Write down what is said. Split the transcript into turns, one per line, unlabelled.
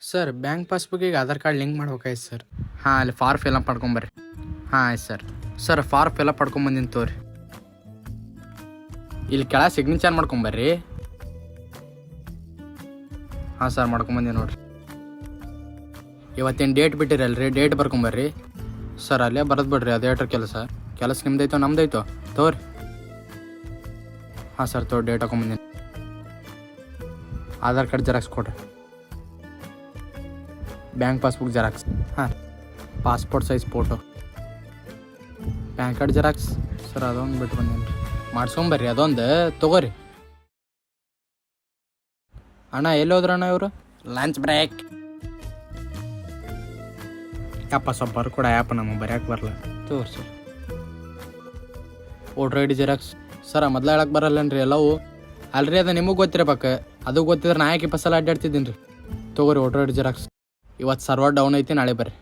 Sir bank ಪಾಸ್ಬುಕ್ಕಿಗೆ Aadhaar card link ಮಾಡ್ಬೇಕಾಯ್ತು sir
ಹಾಂ, ಅಲ್ಲಿ ಫಾರ್ ಫಿಲಪ್ ಮಾಡ್ಕೊಂಬರ್ರಿ. ಹಾಂ, ಆಯ್ತು sir sir form fill up ಮಾಡ್ಕೊಂಬಂದಿನಿ ತೋರಿ. ಇಲ್ಲಿ ಕೆಳ ಸಿಗ್ನೇಚರ್ ಮಾಡ್ಕೊಂಬರ್ರಿ. ಹಾಂ ಸರ್ ಮಾಡ್ಕೊಂಬಂದೀನಿ ನೋಡ್ರಿ. ಇವತ್ತೇನು ಡೇಟ್ ಬಿಟ್ಟಿರಲ್ರಿ? ಡೇಟ್ ಬರ್ಕೊಂಬರ್ರಿ. ಸರ್ ಅಲ್ಲೇ ಬರೋದು ಬಿಡ್ರಿ ಅದೇಟ್ರ ಕೆಲಸ. ಕೆಲಸ ನಿಮ್ದೈತೋ, ನಮ್ದೈತೋ? ತೋರಿ. ಹಾಂ ಸರ್ ತೋ ಡೇಟ್ ಹಾಕೊಂಬಂದಿನಿ. ಆಧಾರ್ ಕಾರ್ಡ್ ಜೆರಾಕ್ಸ್ ಕೊಡ್ರಿ. Bank passbook xerox. ಹಾಂ passport size photo. PAN card xerox. Sir ಅದೊಂದು ಬಿಟ್ಟು ಬಂದೇನು ಮಾಡ್ಸ್ಕೊಂಬರ್ರಿ ಅದೊಂದು ತಗೋರಿ. ಅಣ್ಣ ಎಲ್ಲಿ ಹೋದ್ರಣ್ಣ ಇವರು? ಲಂಚ್ ಬ್ರೇಕ್ ಯಪ್ಪ ಸ್ವಲ್ಪ ಬರ್ಕೊಡ ಆ್ಯಪ್ ನಮಗೆ ಬರ್ಯಾಕೆ ಬರಲ್ಲ ತೋರ್ sir. Voter I D xerox. Sir ಮೊದ್ಲು ಹೇಳಕ್ಕೆ ಬರಲ್ಲನ್ರಿ ಎಲ್ಲವೂ? ಅಲ್ರಿ ಅದು ನಿಮಗೆ ಗೊತ್ತಿರಬೇಕು. ಅದು ಗೊತ್ತಿದ್ರೆ ನಾ ಯಾಕೆ ಅಡ್ಡಾಡ್ತಿದ್ದೀನಿ ರೀ ತಗೋರಿ ವೋಟ್ರ್ ಐ ಡಿ ಜೆರಾಕ್ಸ್. ಇವತ್ತು ಸರ್ವರ್ ಡೌನ್ ಐತಿ ನಾಳೆ ಬರ್ರಿ.